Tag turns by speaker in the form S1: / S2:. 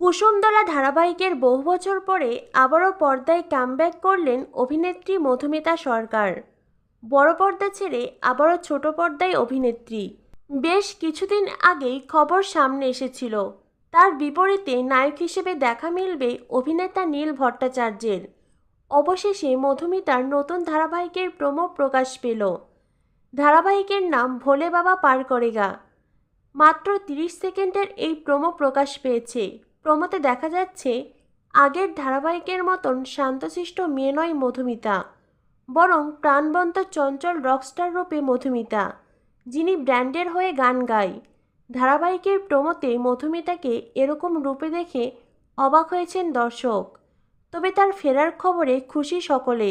S1: কুসুমদলা ধারাবাহিকের বহু বছর পরে আবারও পর্দায় কামব্যাক করলেন অভিনেত্রী মধুমিতা সরকার। বড় পর্দা ছেড়ে আবারও ছোট পর্দায় অভিনেত্রী। বেশ কিছুদিন আগেই খবর সামনে এসেছিল। তার বিপরীতে নায়ক হিসেবে দেখা মিলবে অভিনেতা নীল ভট্টাচার্যের। অবশেষে মধুমিতার নতুন ধারাবাহিকের প্রোমো প্রকাশ পেল। ধারাবাহিকের নাম ভোলে বাবা পার করেগা। মাত্র তিরিশ সেকেন্ডের এই প্রোমো প্রকাশ পেয়েছে। প্রোমোতে দেখা যাচ্ছে, আগের ধারাবাহিকের মতন শান্তশিষ্ট মেয়ে নয় মধুমিতা, বরং প্রাণবন্ত চঞ্চল রকস্টার রূপে মধুমিতা, যিনি ব্র্যান্ডের হয়ে গান গায়। ধারাবাহিকের প্রোমোতে মধুমিতাকে এরকম রূপে দেখে অবাক হয়েছেন দর্শক। তবে তার ফেরার খবরে খুশি সকলে।